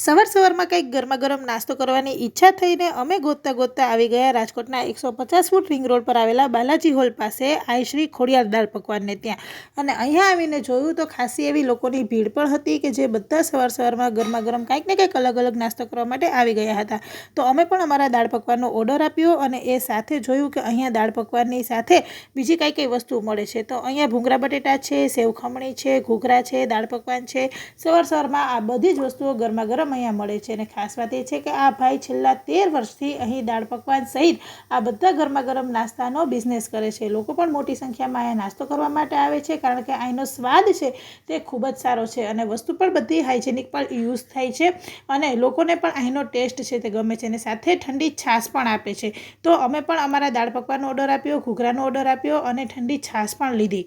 સવાર સવારમાં કંઈક ગરમા ગરમ નાસ્તો કરવાની ઈચ્છા થઈને અમે ગોતતા ગોતતા આવી ગયા રાજકોટના એકસો પચાસ ફૂટ રિંગ રોડ પર આવેલા બાલાજી હોલ પાસે આઈ શ્રી ખોડિયાર દાળ પકવાનને ત્યાં. અને અહીંયા આવીને જોયું તો ખાસી એવી લોકોની ભીડ પણ હતી કે જે બધા સવાર સવારમાં ગરમા ગરમ કાંઈક ને કંઈક અલગ અલગ નાસ્તો કરવા માટે આવી ગયા હતા. તો અમે પણ અમારા દાળ પકવાનનો ઓર્ડર આપ્યો અને એ સાથે જોયું કે અહીંયા દાળ પકવાનની સાથે બીજી કઈ કઈ વસ્તુ મળે છે. તો અહીંયા ભૂંગળા બટેટા છે, સેવ ખમણી છે, ઘૂઘરા છે, દાળ પકવાન છે. સવાર સવારમાં આ બધી જ વસ્તુઓ ગરમા ગરમ અહીંયા મળે છે અને ખાસ વાત એ છે કે આ ભાઈ છેલ્લા તેર વર્ષથી અહીં દાળ પકવાન સહિત આ બધા ગરમા ગરમ નાસ્તાનો બિઝનેસ કરે છે. લોકો પણ મોટી સંખ્યામાં અહીંયા નાસ્તો કરવા માટે આવે છે કારણ કે અહીંનો સ્વાદ છે તે ખૂબ જ સારો છે અને વસ્તુ પણ બધી હાઇજેનિક પણ યુઝ થાય છે અને લોકોને પણ અહીંનો ટેસ્ટ છે તે ગમે છે અને સાથે ઠંડી છાશ પણ આપે છે. તો અમે પણ અમારા દાળ પકવાનનો ઓર્ડર આપ્યો, ઘૂઘરાનો ઓર્ડર આપ્યો અને ઠંડી છાશ પણ લીધી.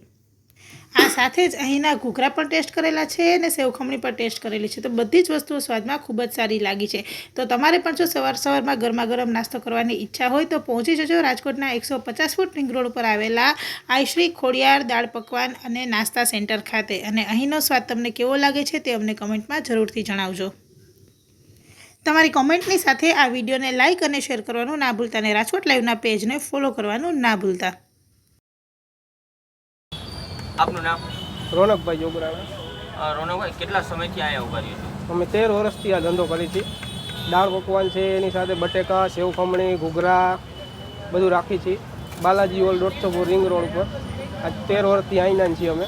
આ સાથે જ અહીંના ઘૂઘરા પણ ટેસ્ટ કરેલા છે અને સેવ ખમણી પણ ટેસ્ટ કરેલી છે. તો બધી જ વસ્તુઓ સ્વાદમાં ખૂબ જ સારી લાગી છે. તો તમારે પણ જો સવાર સવારમાં ગરમા ગરમ નાસ્તો કરવાની ઈચ્છા હોય તો પહોંચી જજો રાજકોટના એકસો પચાસ ફૂટ રિંગ રોડ ઉપર આવેલા આઈશ્રી ખોડિયાર દાળ પકવાન અને નાસ્તા સેન્ટર ખાતે. અને અહીંનો સ્વાદ તમને કેવો લાગે છે તે અમને કમેન્ટમાં જરૂરથી જણાવજો. તમારી કોમેન્ટની સાથે આ વિડીયોને લાઇક અને શેર કરવાનું ના ભૂલતા અને રાજકોટ લાઈવના પેજને ફોલો કરવાનું ના ભૂલતા. આપનું નામ? રોનકભાઈ જોગરાણા રોનકભાઈ કેટલા સમયથી અહીંયા ઊભા રહ્યો છે? અમે તેર વર્ષથી આ ધંધો કરી છે. દાળ પકવાન છે એની સાથે બટેકા સેવ ખમણી ઘૂઘરા બધું રાખી છીએ બાલાજી હોલ દોઢસો રિંગ રોડ ઉપર આ તેર વર્ષથી અહીંના છીએ અમે.